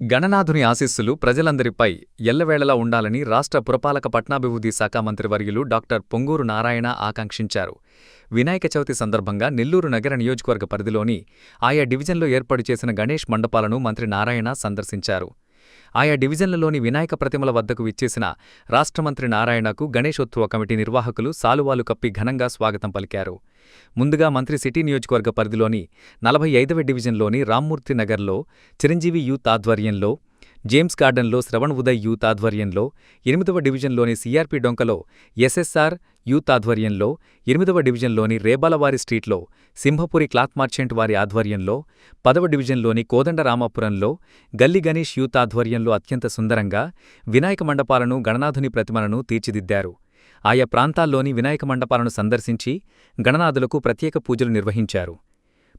గణనాథుని ఆశీస్సులు ప్రజలందరిపై ఎల్లవేళలా ఉండాలని రాష్ట్ర పురపాలక పట్నాభివృద్ధి శాఖ మంత్రివర్యులు డాక్టర్ పొంగూరు నారాయణ ఆకాంక్షించారు. వినాయక చవితి సందర్భంగా నెల్లూరు నగర నియోజకవర్గ పరిధిలోని ఆయా డివిజన్లో ఏర్పాటు చేసిన గణేష్ మండపాలను మంత్రి నారాయణ సందర్శించారు. ఆయా డివిజన్లలోని వినాయక ప్రతిమల వద్దకు విచ్చేసిన రాష్ట్ర మంత్రి నారాయణకు గణేశోత్సవ కమిటీ నిర్వాహకులు సాలువాలు కప్పి ఘనంగా స్వాగతం పలికారు. ముందుగా మంత్రి సిటీ నియోజకవర్గ పరిధిలోని నలభై ఐదవ డివిజన్లోని రామ్మూర్తి నగర్లో చిరంజీవి యూత్ ఆధ్వర్యంలో జేమ్స్ గార్డెన్లో శ్రవణ్ ఉదయ్ యూత్ ఆధ్వర్యంలో ఎనిమిదవ డివిజన్లోని సిఆర్పి డొంకలో ఎస్ఎస్ఆర్ యూత్ ఆధ్వర్యంలో ఎనిమిదవ డివిజన్లోని రేబాలవారి స్ట్రీట్లో సింహపురి క్లాత్ మార్చెంట్ వారి ఆధ్వర్యంలో పదవ డివిజన్లోని కోదండరామాపురంలో గల్లి గణేష్ యూత్ ఆధ్వర్యంలో అత్యంత సుందరంగా వినాయక మండపాలను గణనాథుని ప్రతిమలను తీర్చిదిద్దారు. ఆయా ప్రాంతాల్లోని వినాయక మండపాలను సందర్శించి గణనాథులకు ప్రత్యేక పూజలు నిర్వహించారు.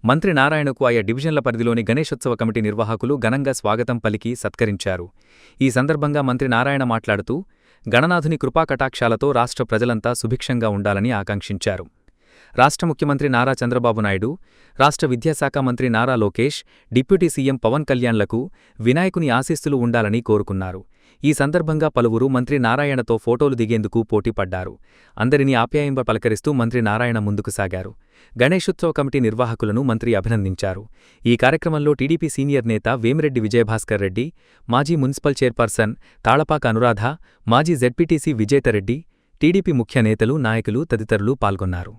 మంత్రి నారాయణకు ఆయా డివిజన్ల పరిధిలోని గణేశోత్సవ కమిటీ నిర్వాహకులు ఘనంగా స్వాగతం పలికి సత్కరించారు. ఈ సందర్భంగా మంత్రి నారాయణ మాట్లాడుతూ గణనాథుని కృపాకటాక్షాలతో రాష్ట్ర ప్రజలంతా సుభిక్షంగా ఉండాలని ఆకాంక్షించారు. రాష్ట్ర ముఖ్యమంత్రి నారా చంద్రబాబు నాయుడు రాష్ట్ర విద్యాశాఖ మంత్రి నారా లోకేష్ డిప్యూటీ సీఎం పవన్ కళ్యాణ్లకు వినాయకుని ఆశీస్సులు ఉండాలని కోరుకున్నారు. ఈ సందర్భంగా పలువురు మంత్రి నారాయణతో ఫోటోలు దిగేందుకు పోటీపడ్డారు అందరినీ ఆప్యాయంబ పలకరిస్తూ మంత్రి నారాయణ ముందుకు సాగారు. గణేశోత్సవ కమిటీ నిర్వాహకులను మంత్రి అభినందించారు. ఈ కార్యక్రమంలో టీడీపీ సీనియర్ నేత వేమిరెడ్డి విజయభాస్కర్ రెడ్డి మాజీ మున్సిపల్ చైర్పర్సన్ తాళపాక అనురాధ మాజీ జెడ్పీటీసీ విజేతరెడ్డి టీడీపీ ముఖ్య నేతలు నాయకులు తదితరులు పాల్గొన్నారు.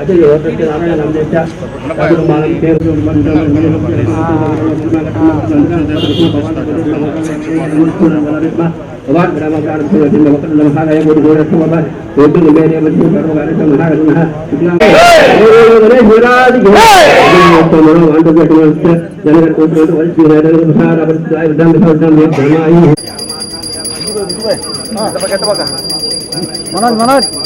అదే ఎవరికి నారాయణ అందేశ అప్పుడు మనం పేరు భగవాన్ గ్రామకారం మహారాయ గురు గోరక్ష బాబా ఒడ్డు మేరే మధ్య సర్వకారణ మహారాజ జనగర్ కోట వల్సి మహారాజ ధర్మాయి మనోజ్ మనోజ్ డౌన్ చేయి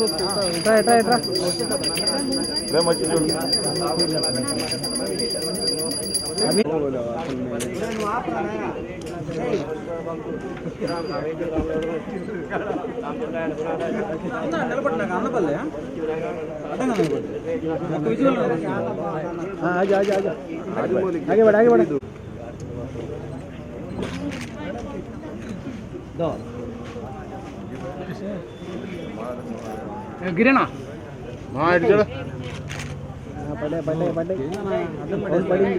ఇట్రా ఇట్రా ఇట్రా నిలబడి నాకు అన్నపల్లె అర్థంగా నిలబడి విజువల్ ఆజా ఆజా ഗിരണാ? ആ അടിച്ചോളൂ പല്ലേ പടി.